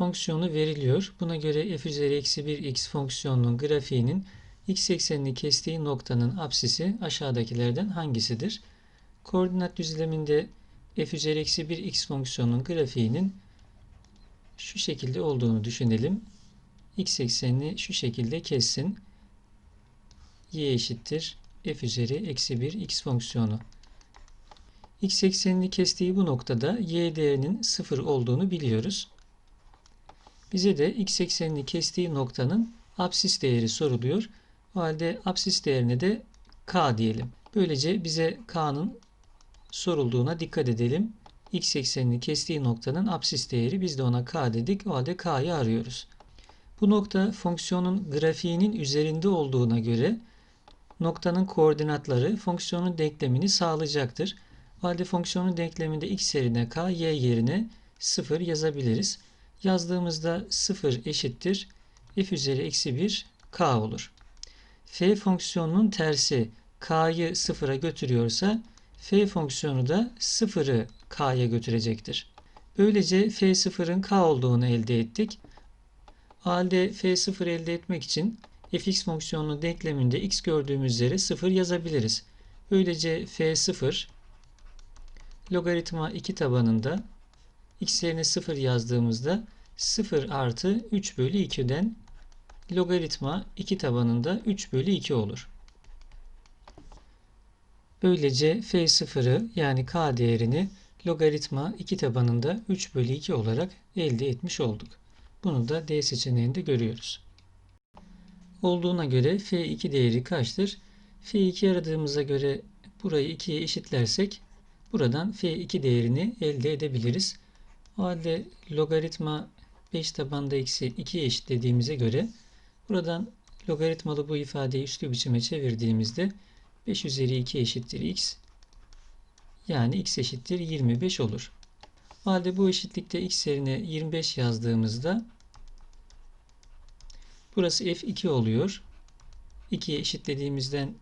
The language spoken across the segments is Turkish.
fonksiyonu veriliyor. Buna göre f üzeri eksi 1 x fonksiyonunun grafiğinin x eksenini kestiği noktanın apsisi aşağıdakilerden hangisidir? Koordinat düzleminde f üzeri eksi 1 x fonksiyonunun grafiğinin şu şekilde olduğunu düşünelim. x eksenini şu şekilde kessin. y eşittir f üzeri eksi 1 x fonksiyonu. x eksenini kestiği bu noktada y değerinin 0 olduğunu biliyoruz. Bize de x eksenini kestiği noktanın apsis değeri soruluyor. O halde apsis değerine de k diyelim. Böylece bize k'nın sorulduğuna dikkat edelim. x eksenini kestiği noktanın apsis değeri biz de ona k dedik. O halde k'yı arıyoruz. Bu nokta fonksiyonun grafiğinin üzerinde olduğuna göre noktanın koordinatları fonksiyonun denklemini sağlayacaktır. O halde fonksiyonun denkleminde x yerine k, y yerine 0 yazabiliriz. Yazdığımızda 0 eşittir f üzeri eksi 1 k olur. f fonksiyonunun tersi k'yı 0'a götürüyorsa f fonksiyonu da 0'ı k'ya götürecektir. Böylece f0'ın k olduğunu elde ettik. O halde f0 elde etmek için fx fonksiyonunun denkleminde x gördüğümüz yere 0 yazabiliriz. Böylece f0 logaritma 2 tabanında x yerine 0 yazdığımızda 0 artı 3 bölü 2'den logaritma 2 tabanında 3 bölü 2 olur. Böylece f0'ı yani k değerini logaritma 2 tabanında 3 bölü 2 olarak elde etmiş olduk. Bunu da D seçeneğinde görüyoruz. Olduğuna göre f2 değeri kaçtır? f2 aradığımıza göre burayı 2'ye eşitlersek buradan f2 değerini elde edebiliriz. O halde logaritma 5 tabanda eksi 2'ye eşitlediğimize göre buradan logaritmalı bu ifadeyi üslü biçime çevirdiğimizde 5 üzeri 2 eşittir x yani x eşittir 25 olur. O halde bu eşitlikte x yerine 25 yazdığımızda burası f2 oluyor. 2'ye eşitlediğimizden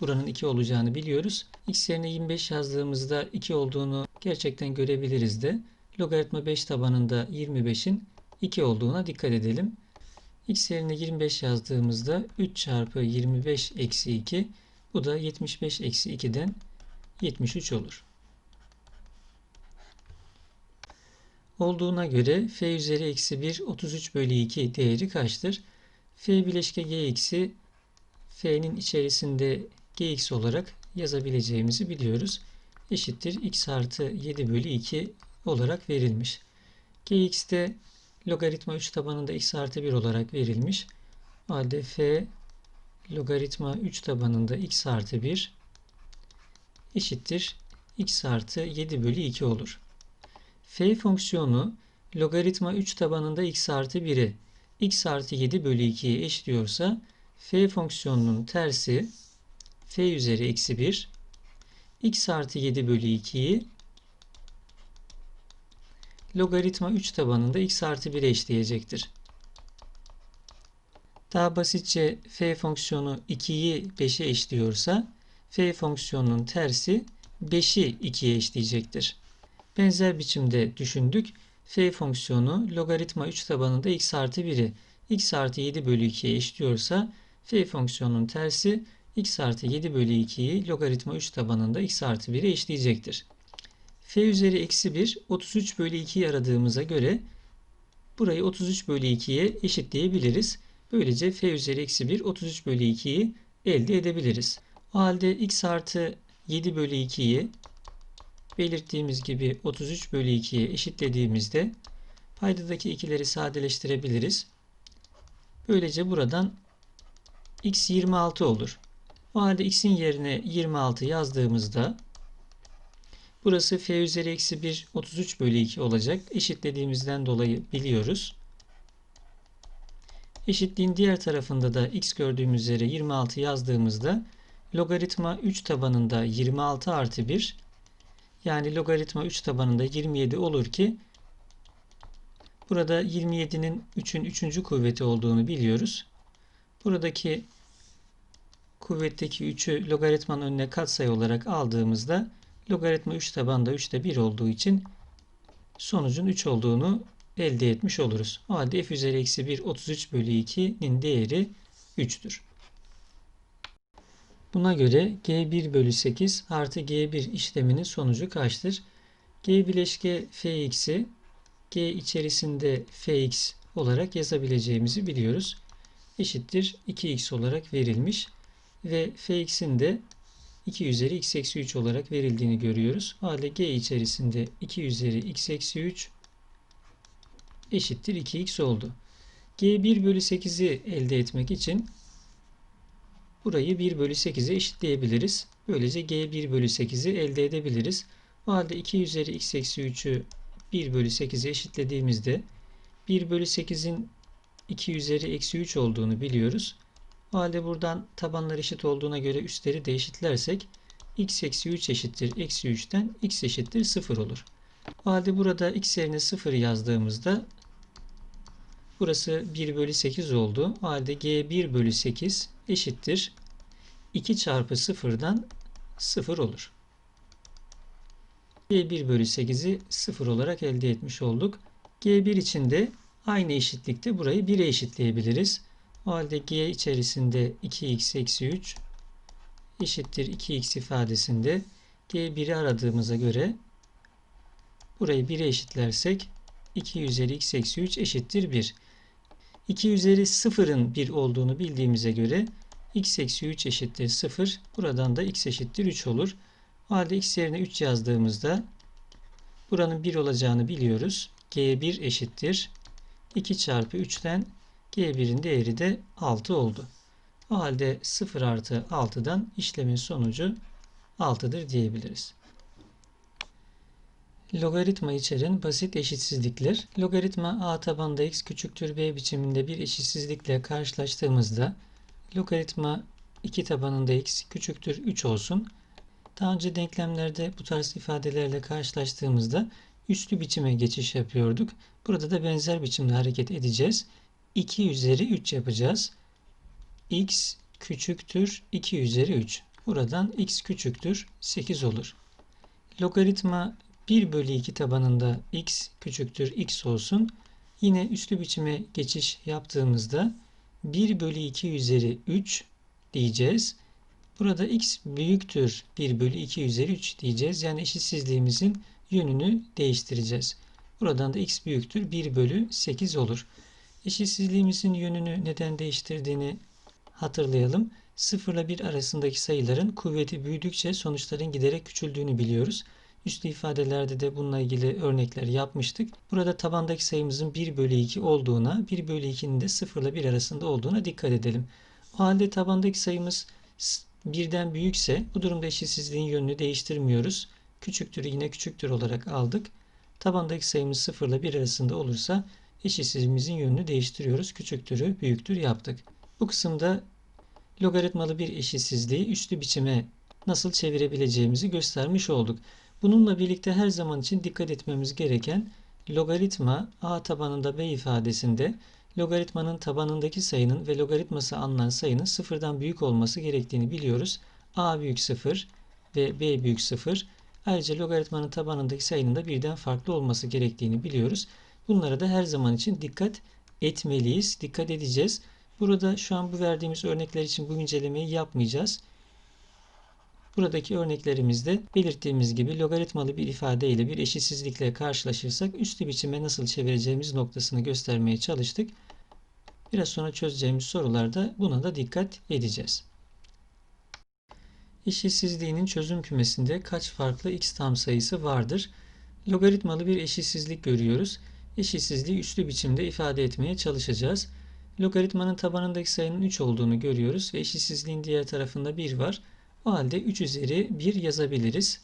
buranın 2 olacağını biliyoruz. x yerine 25 yazdığımızda 2 olduğunu gerçekten görebiliriz de logaritma 5 tabanında 25'in 2 olduğuna dikkat edelim. x yerine 25 yazdığımızda 3 çarpı 25 eksi 2 bu da 75 eksi 2'den 73 olur. Olduğuna göre f üzeri eksi 1 33 bölü 2 değeri kaçtır? f bileşke gx'i f'nin içerisinde gx olarak yazabileceğimizi biliyoruz. Eşittir x artı 7 bölü 2 olarak verilmiş. gx'te logaritma 3 tabanında x artı 1 olarak verilmiş. O halde f logaritma 3 tabanında x artı 1 eşittir x artı 7 bölü 2 olur. f fonksiyonu logaritma 3 tabanında x artı 1'i x artı 7 bölü 2'ye eşliyorsa f fonksiyonunun tersi f üzeri eksi 1 x artı 7 bölü 2'yi logaritma 3 tabanında x artı 1'e eşleyecektir. Daha basitçe f fonksiyonu 2'yi 5'e eşliyorsa f fonksiyonunun tersi 5'i 2'ye eşleyecektir. Benzer biçimde düşündük. f fonksiyonu logaritma 3 tabanında x artı 1'i x artı 7 bölü 2'ye eşliyorsa f fonksiyonunun tersi x artı 7 bölü 2'yi logaritma 3 tabanında x artı 1'e eşleyecektir. F üzeri eksi 1 33 bölü 2'yi aradığımıza göre burayı 33 bölü 2'ye eşitleyebiliriz. Böylece f üzeri eksi 1 33 bölü 2'yi elde edebiliriz. O halde x artı 7 bölü 2'yi belirttiğimiz gibi 33 bölü 2'ye eşitlediğimizde paydadaki ikileri sadeleştirebiliriz. Böylece buradan x 26 olur. O halde x'in yerine 26 yazdığımızda burası f üzeri eksi 1 33 bölü 2 olacak. Eşitlediğimizden dolayı biliyoruz. Eşitliğin diğer tarafında da x gördüğümüz yere 26 yazdığımızda logaritma 3 tabanında 26 artı 1 yani logaritma 3 tabanında 27 olur ki burada 27'nin 3'ün 3. kuvveti olduğunu biliyoruz. Buradaki kuvvetteki 3'ü logaritmanın önüne katsayı olarak aldığımızda logaritma 3 tabanda 3'te 1 olduğu için sonucun 3 olduğunu elde etmiş oluruz. O halde f üzeri eksi 1 33 bölü 2'nin değeri 3'tür. Buna göre g1 bölü 8 artı g1 işleminin sonucu kaçtır? g bileşke fx'i g içerisinde fx olarak yazabileceğimizi biliyoruz. Eşittir 2x olarak verilmiş ve fx'in de 2 üzeri x eksi 3 olarak verildiğini görüyoruz. Halde g içerisinde 2 üzeri x eksi 3 eşittir 2x oldu. g1 bölü 8'i elde etmek için burayı 1 bölü 8'e eşitleyebiliriz. Böylece g1 bölü 8'i elde edebiliriz. O halde 2 üzeri x eksi 3'ü 1 bölü 8'e eşitlediğimizde 1 bölü 8'in 2 üzeri eksi 3 olduğunu biliyoruz. O halde buradan tabanlar eşit olduğuna göre üstleri de eşitlersek x eksi 3 eşittir eksi 3'ten x eşittir 0 olur. O halde burada x yerine 0 yazdığımızda burası 1 bölü 8 oldu. O halde g 1 bölü 8 eşittir 2 çarpı 0'dan 0 olur. G1 bölü 8'i 0 olarak elde etmiş olduk. G1 için de aynı eşitlikte burayı 1'e eşitleyebiliriz. O halde G içerisinde 2x eksi 3 eşittir 2x ifadesinde G1'i aradığımıza göre burayı 1'e eşitlersek 2 üzeri x eksi 3 eşittir 1. 2 üzeri 0'ın 1 olduğunu bildiğimize göre x eksi 3 eşittir 0. Buradan da x eşittir 3 olur. O halde x yerine 3 yazdığımızda buranın 1 olacağını biliyoruz. G1 eşittir 2 çarpı 3'ten G1'in değeri de 6 oldu. O halde 0 artı 6'dan işlemin sonucu 6'dır diyebiliriz. Logaritma içeren basit eşitsizlikler. Logaritma a tabanda x küçüktür b biçiminde bir eşitsizlikle karşılaştığımızda logaritma 2 tabanında x küçüktür 3 olsun. Daha önce denklemlerde bu tarz ifadelerle karşılaştığımızda üslü biçime geçiş yapıyorduk. Burada da benzer biçimde hareket edeceğiz. 2 üzeri 3 yapacağız. x küçüktür 2 üzeri 3. Buradan x küçüktür 8 olur. Logaritma 1 bölü 2 tabanında x küçüktür x olsun. Yine üslü biçime geçiş yaptığımızda 1 bölü 2 üzeri 3 diyeceğiz. Burada x büyüktür 1 bölü 2 üzeri 3 diyeceğiz. Yani eşitsizliğimizin yönünü değiştireceğiz. Buradan da x büyüktür 1 bölü 8 olur. Eşitsizliğimizin yönünü neden değiştirdiğini hatırlayalım. 0 ile 1 arasındaki sayıların kuvveti büyüdükçe sonuçların giderek küçüldüğünü biliyoruz. Üstü ifadelerde de bununla ilgili örnekler yapmıştık. Burada tabandaki sayımızın 1 bölü 2 olduğuna, 1 bölü 2'nin de 0 ile 1 arasında olduğuna dikkat edelim. O halde tabandaki sayımız birden büyükse bu durumda eşitsizliğin yönünü değiştirmiyoruz. Küçüktür yine küçüktür olarak aldık. Tabandaki sayımız 0 ile 1 arasında olursa eşitsizliğimizin yönünü değiştiriyoruz. Küçüktürü büyüktür yaptık. Bu kısımda logaritmalı bir eşitsizliği üslü biçime nasıl çevirebileceğimizi göstermiş olduk. Bununla birlikte her zaman için dikkat etmemiz gereken logaritma a tabanında b ifadesinde logaritmanın tabanındaki sayının ve logaritması alınan sayının sıfırdan büyük olması gerektiğini biliyoruz. a büyük 0 ve b büyük 0. Ayrıca logaritmanın tabanındaki sayının da birden farklı olması gerektiğini biliyoruz. Bunlara da her zaman için dikkat etmeliyiz. Dikkat edeceğiz. Burada şu an bu verdiğimiz örnekler için bu incelemeyi yapmayacağız. Buradaki örneklerimizde belirttiğimiz gibi logaritmalı bir ifade ile bir eşitsizlikle karşılaşırsak üstü biçime nasıl çevireceğimiz noktasını göstermeye çalıştık. Biraz sonra çözeceğimiz sorularda buna da dikkat edeceğiz. Eşitsizliğinin çözüm kümesinde kaç farklı x tam sayısı vardır? Logaritmalı bir eşitsizlik görüyoruz. Eşitsizliği üçlü biçimde ifade etmeye çalışacağız. Logaritmanın tabanındaki sayının 3 olduğunu görüyoruz ve eşitsizliğin diğer tarafında 1 var. O halde 3 üzeri 1 yazabiliriz.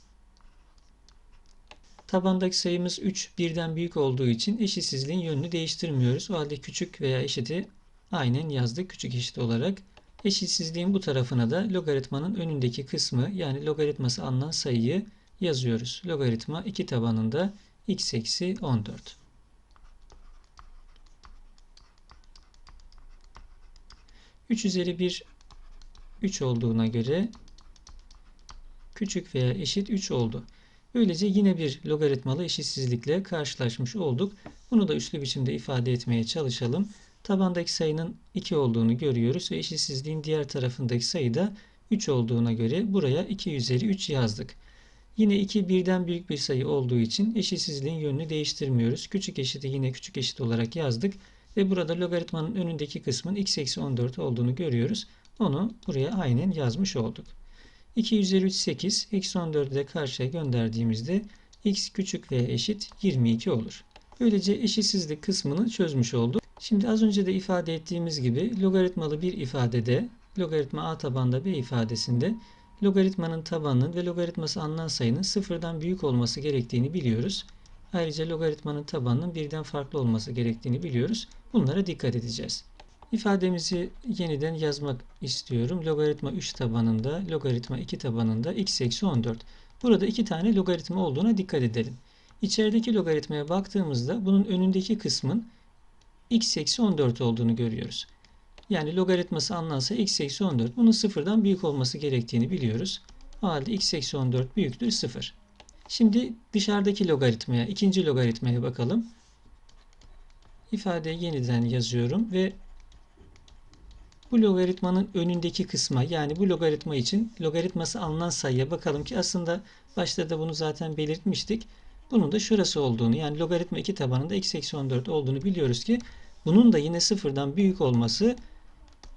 Tabandaki sayımız 3 birden büyük olduğu için eşitsizliğin yönünü değiştirmiyoruz. O halde küçük veya eşiti aynen yazdık küçük eşit olarak. Eşitsizliğin bu tarafına da logaritmanın önündeki kısmı yani logaritması alınan sayıyı yazıyoruz. Logaritma 2 tabanında x eksi 14. Üç üzeri 1 3 olduğuna göre küçük veya eşit 3 oldu. Böylece yine bir logaritmalı eşitsizlikle karşılaşmış olduk. Bunu da üslü biçimde ifade etmeye çalışalım. Tabandaki sayının 2 olduğunu görüyoruz ve eşitsizliğin diğer tarafındaki sayı da 3 olduğuna göre buraya 2 üzeri 3 yazdık. Yine 2 birden büyük bir sayı olduğu için eşitsizliğin yönünü değiştirmiyoruz. Küçük eşiti yine küçük eşit olarak yazdık. Ve burada logaritmanın önündeki kısmın x eksi 14 olduğunu görüyoruz. Onu buraya aynen yazmış olduk. 2 üzeri 3 8. Eksi 14'ü de karşıya gönderdiğimizde x küçük veya eşit 22 olur. Böylece eşitsizlik kısmını çözmüş olduk. Şimdi az önce de ifade ettiğimiz gibi logaritmalı bir ifadede logaritma a tabanda b ifadesinde logaritmanın tabanının ve logaritması alınan sayının sıfırdan büyük olması gerektiğini biliyoruz. Ayrıca logaritmanın tabanının birden farklı olması gerektiğini biliyoruz. Bunlara dikkat edeceğiz. İfademizi yeniden yazmak istiyorum. Logaritma 3 tabanında, logaritma 2 tabanında x eksi 14. Burada iki tane logaritma olduğuna dikkat edelim. İçerideki logaritmaya baktığımızda bunun önündeki kısmın x eksi 14 olduğunu görüyoruz. Yani logaritması anlansa x eksi 14. Bunun sıfırdan büyük olması gerektiğini biliyoruz. O halde x eksi 14 büyüktür 0. Şimdi dışarıdaki logaritmaya, ikinci logaritmaya bakalım. İfadeyi yeniden yazıyorum ve bu logaritmanın önündeki kısma yani bu logaritma için logaritması alınan sayıya bakalım ki aslında başta da bunu zaten belirtmiştik. Bunun da şurası olduğunu yani logaritma 2 tabanında x eksi 14 olduğunu biliyoruz ki bunun da yine sıfırdan büyük olması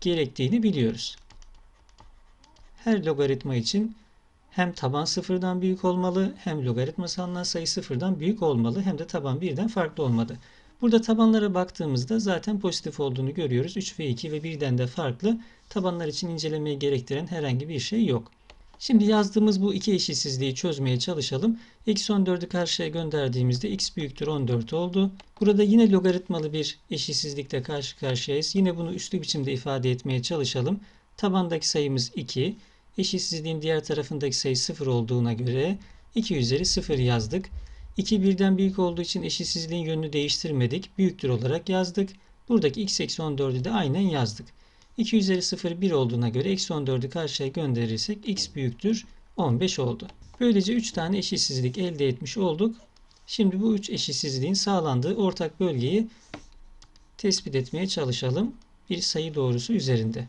gerektiğini biliyoruz. Her logaritma için hem taban sıfırdan büyük olmalı hem logaritması alınan sayı sıfırdan büyük olmalı hem de taban birden farklı olmalı. Burada tabanlara baktığımızda zaten pozitif olduğunu görüyoruz. 3 ve 2 ve 1'den de farklı. Tabanlar için incelemeyi gerektiren herhangi bir şey yok. Şimdi yazdığımız bu iki eşitsizliği çözmeye çalışalım. Eksi 14'ü karşıya gönderdiğimizde x büyüktür 14 oldu. Burada yine logaritmalı bir eşitsizlikle karşı karşıyayız. Yine bunu üslü biçimde ifade etmeye çalışalım. Tabandaki sayımız 2. Eşitsizliğin diğer tarafındaki sayı 0 olduğuna göre 2 üzeri 0 yazdık. 2 birden büyük olduğu için eşitsizliğin yönünü değiştirmedik. Büyüktür olarak yazdık. Buradaki x eksi 14'ü de aynen yazdık. 2 üzeri 0 1 olduğuna göre eksi 14'ü karşıya gönderirsek x büyüktür 15 oldu. Böylece 3 tane eşitsizlik elde etmiş olduk. Şimdi bu 3 eşitsizliğin sağlandığı ortak bölgeyi tespit etmeye çalışalım. Bir sayı doğrusu üzerinde.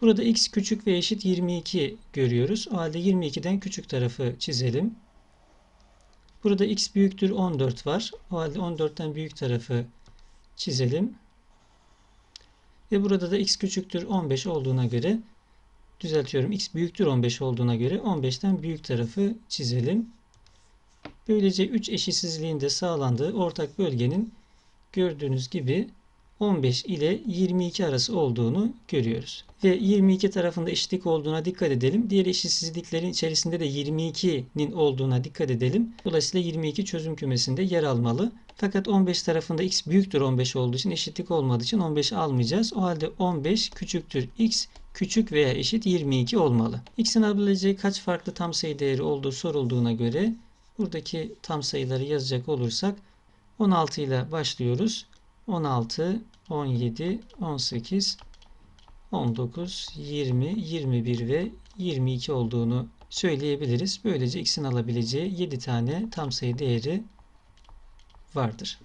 Burada x küçük ve eşit 22 görüyoruz. O halde 22'den küçük tarafı çizelim. Burada x büyüktür 14 var. O halde 14'ten büyük tarafı çizelim. Ve burada da x küçüktür 15 olduğuna göre düzeltiyorum. x büyüktür 15 olduğuna göre 15'ten büyük tarafı çizelim. Böylece 3 eşitsizliğin de sağlandığı ortak bölgenin gördüğünüz gibi 15 ile 22 arası olduğunu görüyoruz. Ve 22 tarafında eşitlik olduğuna dikkat edelim. Diğer eşitsizliklerin içerisinde de 22'nin olduğuna dikkat edelim. Dolayısıyla 22 çözüm kümesinde yer almalı. Fakat 15 tarafında x büyüktür 15 olduğu için eşitlik olmadığı için 15 almayacağız. O halde 15 küçüktür x küçük veya eşit 22 olmalı. x'in alabileceği kaç farklı tam sayı değeri olduğu sorulduğuna göre buradaki tam sayıları yazacak olursak 16 ile başlıyoruz. 16, 17, 18, 19, 20, 21 ve 22 olduğunu söyleyebiliriz. Böylece x'in alabileceği 7 tane tam sayı değeri vardır.